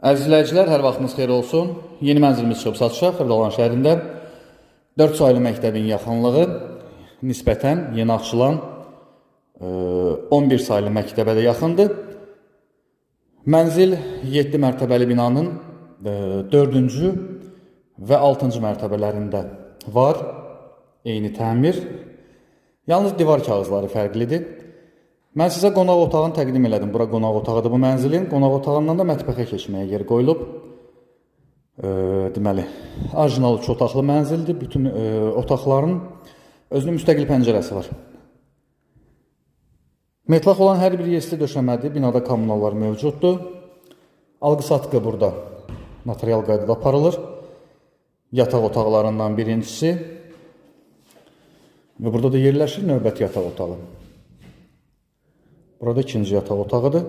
Əziz izləyicilər, hər vaxtınız xeyir olsun. Yeni mənzilimiz çıxıb satışa Xırdalan şəhərində. 4 saylı məktəbin yaxınlığı nisbətən Yeni Axçılan e, 11 saylı məktəbə də yaxındır. Mənzil 7 mərtəbəli binanın 4-cü və 6-cı mərtəbələrində var. Eyni təmir. Yalnız divar kağızları fərqlidir. Mən sizə qonaq otağını təqdim elədim. Bura qonaq otağıdır bu mənzilin. Qonaq otağından da mətbəxə keçməyə yer qoyulub. E, deməli, orijinal üç otaqlı mənzildir. Bütün e, otaqların özünün müstəqil pəncərəsi var. Metlaq olan hər bir yerli döşəmədir. Binada kommunallar mövcuddur. Alqı-satqı burada notarial qaydada aparılır. Yataq otaqlarından birincisi və burada da yerləşir növbəti yataq otağı. Burada ikinci yataq otağıdır.